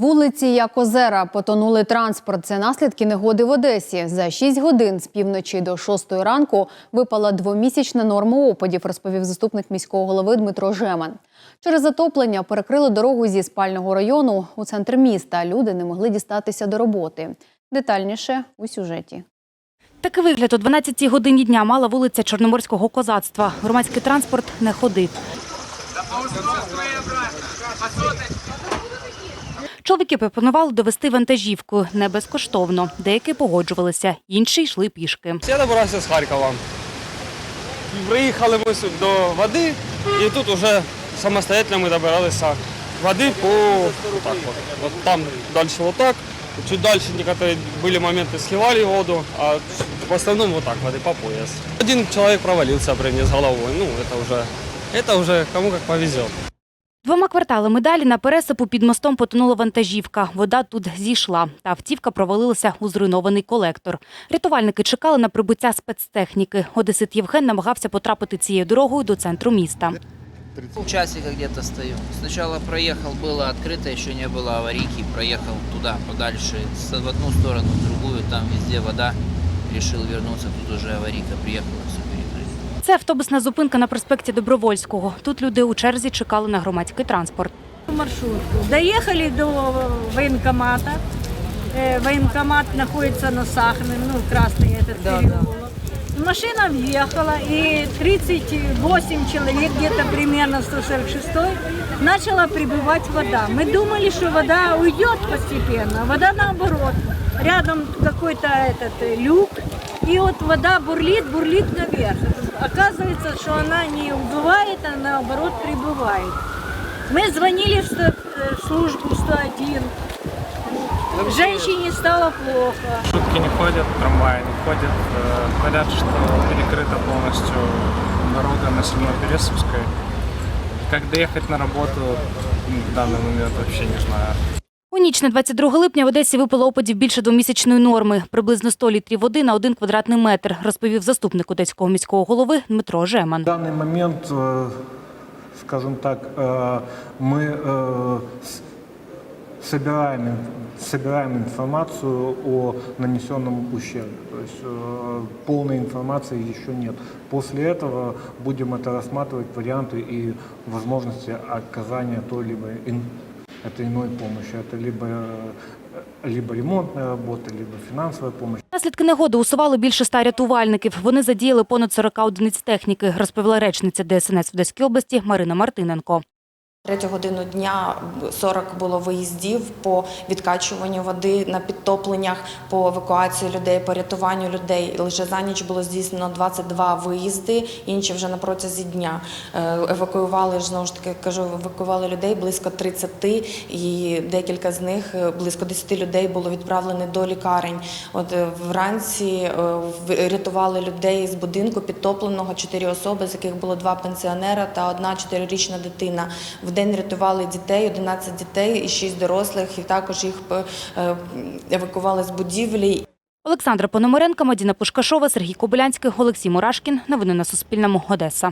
Вулиці як озера потонули транспорт. Це наслідки негоди в Одесі. За 6 годин з півночі до 6 ранку випала двомісячна норма опадів, розповів заступник міського голови Дмитро Жеман. Через затоплення перекрили дорогу зі спального району у центр міста. Люди не могли дістатися до роботи. Детальніше у сюжеті. Такий вигляд о 12-й годині дня мала вулиця Чорноморського козацтва. Громадський транспорт не ходив. Чоловіки пропонували довести вантажівку не безкоштовно. Деякі погоджувалися, інші йшли пішки. Я добирався з Харкова. Приїхали ми сюди до води, і тут вже самостоятельно ми добиралися води по так от. От там далі отак. Чуть далі некоторые были моменты сливали воду, а в основном вот так воды по пояс. Один человек провалился при мне с головой. Ну, это уже, это уже кому как повезет. Двома кварталами далі на пересипу під мостом потонула вантажівка. Вода тут зійшла, та автівка провалилася у зруйнований колектор. Рятувальники чекали на прибуття спецтехніки. Одесит Євген намагався потрапити цією дорогою до центру міста. Полчасика где-то стою. Сначала проехал, было открыто, еще не было аварийки. Проехал туда, подальше, с- в одну сторону, в другую, там везде вода. Решил вернуться, тут уже аварийка приехала, все перекрыто. Це автобусна зупинка на проспекті Добровольського. Тут люди у черзі чекали на громадський транспорт. маршрутку. Доехали до военкомата. Э, Военкомат находится на Сахарном, ну, красный этот переулок. Машина въехала, и 38 человек, где-то примерно 146 начала прибывать вода. Мы думали, что вода уйдет постепенно, а вода наоборот. Рядом какой-то этот э, люк, и вот вода бурлит, бурлит наверх. Оказывается, что она не убывает, а наоборот прибывает. Мы звонили в э, в службу 101. Женщине стало плохо. Шутки не ходят, трамваи не ходят. Э, Говорят, что перекрыта полностью дорога на Сильно-Пересовской. Как доехать на работу в данный момент вообще не знаю. У ніч на 22 липня в Одесі випало опадів більше двомісячної норми, приблизно 100 літрів води на один квадратний метр, розповів заступник одеського міського голови Дмитро Жеман. В данный момент, э, скажем так, э, мы э, с- собираем, ин- собираем информацию о нанесенном ущербе. То есть э, полной информации еще нет. После этого будем это рассматривать варианты и возможности оказания той-либо ин- этой иной помощи. Это либо, э, либо ремонтная работа, либо финансовая помощь. Наслідки негоди усували більше ста рятувальників. Вони задіяли понад 40 одиниць техніки, розповіла речниця ДСНС в Одеській області Марина Мартиненко. Третю годину дня 40 було виїздів по відкачуванню води на підтопленнях, по евакуації людей, по рятуванню людей. Лише за ніч було здійснено 22 виїзди, інші вже на протязі дня. Е, Евакуювали знову ж таки кажу, евакуювали людей близько 30, і декілька з них е, близько 10 людей було відправлені до лікарень. От е, вранці рятували людей з будинку підтопленого, чотири особи, з яких було два пенсіонера та одна чотирирічна дитина. В день рятували дітей, 11 дітей і 6 дорослих, і також їх е, е, евакували з будівлі. Олександра Пономаренко, Мадіна Пушкашова, Сергій Кобилянський, Олексій Мурашкін. Новини на Суспільному. Одеса.